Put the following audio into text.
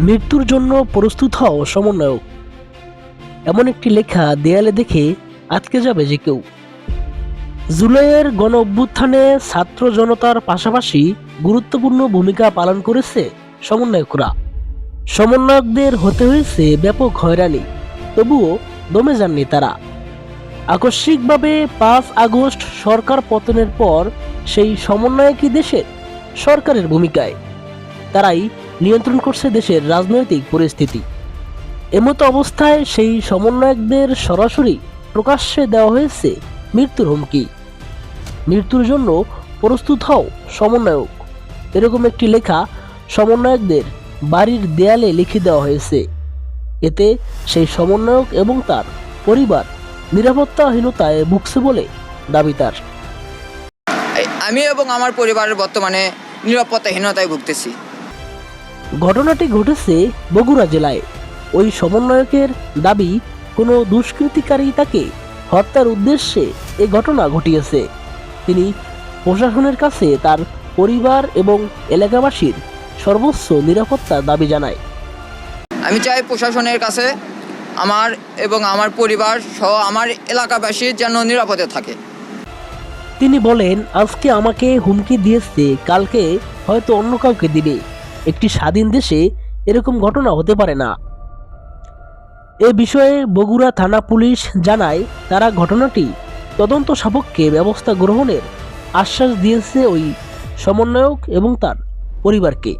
মৃত্যুর জন্য প্রস্তুত হও, সমন্বয়ক। এমন একটি লেখা দেয়ালে দেখে আটকে যাবে যে কেউ। জুলাইয়ের গণ অভ্যুত্থানে ছাত্র জনতার পাশাপাশি গুরুত্বপূর্ণ ভূমিকা পালন করেছে সমন্বয়করা। সমন্বয়কদের হতে হয়েছে ব্যাপক হয়রানি, তবুও দমে যাননি তারা। আকস্মিকভাবে পাঁচ আগস্ট সরকার পতনের পর সেই সমন্বয়কই দেশের সরকারের ভূমিকায়। তারাই নিয়ন্ত্রণ করছে দেশের রাজনৈতিক পরিস্থিতি। এমতো অবস্থায় সেই সমন্বয়কদের সরাসরি প্রকাশ্যে দেওয়া হয়েছে মৃত্যুর হুমকি। মৃত্যুর জন্য প্রস্তুত হও, সমন্বয়ক। এরকম একটি লেখা সমন্বয়কদের বাড়ির দেয়ালে লিখে দেওয়া হয়েছে। এতে সেই সমন্বয়ক এবং তার পরিবার নিরাপত্তাহীনতায় ভুগছে বলে দাবি তার। আমি এবং আমার পরিবারের বর্তমানে নিরাপত্তাহীনতায় ভুগতেছি। ঘটনাটি ঘটেছে বগুড়া জেলায়। ওই সমন্বয়কের দাবি কোনো দুষ্কৃতিকারী তাকে হত্যার উদ্দেশ্যে এ ঘটনা ঘটিয়েছে। তিনি প্রশাসনের কাছে তার পরিবার এবং এলাকাবাসীর সর্বোচ্চ নিরাপত্তার দাবি জানায়। আমি চাই প্রশাসনের কাছে আমার এবং আমার পরিবার সহ আমার এলাকাবাসী যেন নিরাপদে থাকে। তিনি বলেন আজকে আমাকে হুমকি দিয়েছে কালকে হয়তো অন্য কাউকে দিবে। একটি স্বাধীন দেশে এরকম ঘটনা হতে পারে না। এ বিষয়ে বগুড়া থানা পুলিশ জানায়, তারা ঘটনাটি তদন্ত সাপক্ষে ব্যবস্থা গ্রহণের আশ্বাস দিয়েছে ওই সমন্বয়ক এবং তার পরিবারকে।